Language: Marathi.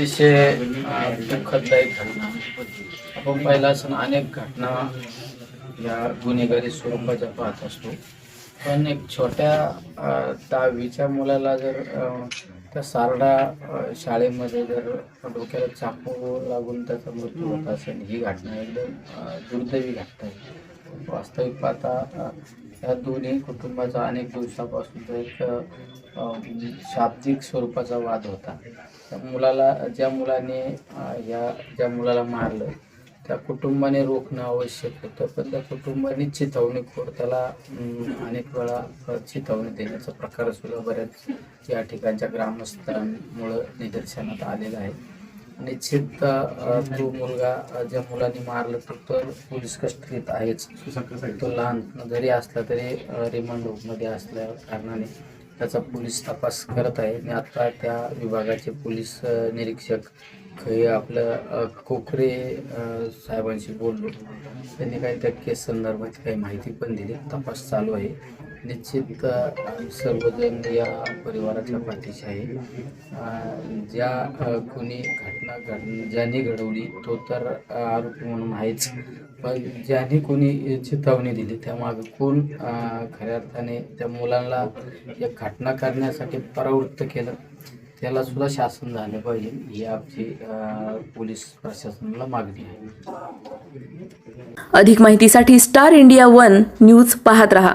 अतिशय दुःखदायक घटना. आपण पाहिला असं अनेक घटना या गुन्हेगारी स्वरूपाच्या पाहत असतो. पण एक छोट्या दहावीच्या मुलाला जर त्या सारडा शाळेमध्ये जर डोक्याला चाकू लागून त्याचा मृत्यू होत असेल ही घटना एकदम दुर्दैवी घटना आहे. वास्तविक पाहता या दोन्ही कुटुंबाचा अनेक दिवसापासून एक शाब्दिक स्वरूपाचा वाद होता. त्या मुलाला ज्या मुलाने या ज्या मुलाला मारलं त्या कुटुंबाने रोखणं आवश्यक होतं. पण त्या कुटुंबाने चिथावणीखोर त्याला अनेक वेळा अ, चिथावणी देण्याचा प्रकार सुद्धा बऱ्याच या ठिकाणच्या ग्रामस्थांमुळं निदर्शनात आलेला आहे. निश्चित तो मुलगा ज्या मुलाने मारलं तो तर पोलीस कस्टडीत आहेच. तो लहान जरी असला तरी रिमांड होममध्ये असल्या कारणाने त्याचा पोलीस तपास करत आहे. आणि आता त्या विभागाचे पोलीस निरीक्षक हे आपलं कोकरे साहेबांशी बोललो. त्यांनी काही त्या केस संदर्भात काही माहिती पण दिली. तपास चालू आहे. निश्चित आम्ही सर्वजण या परिवाराच्या पाठीशी आहे. ज्या कोणी घटना घड ज्याने घडवली तो तर आरोपी म्हणून आहेच. पण ज्याने कोणी चेतावणी दिली त्यामागे कोण खऱ्या अर्थाने त्या मुलांना एक घटना करण्यासाठी परावृत्त केलं त्याला सुद्धा शासन झालं पाहिजे ही आमची पोलीस प्रशासनाला मागणी आहे. अधिक माहितीसाठी स्टार इंडिया वन न्यूज पाहत रहा.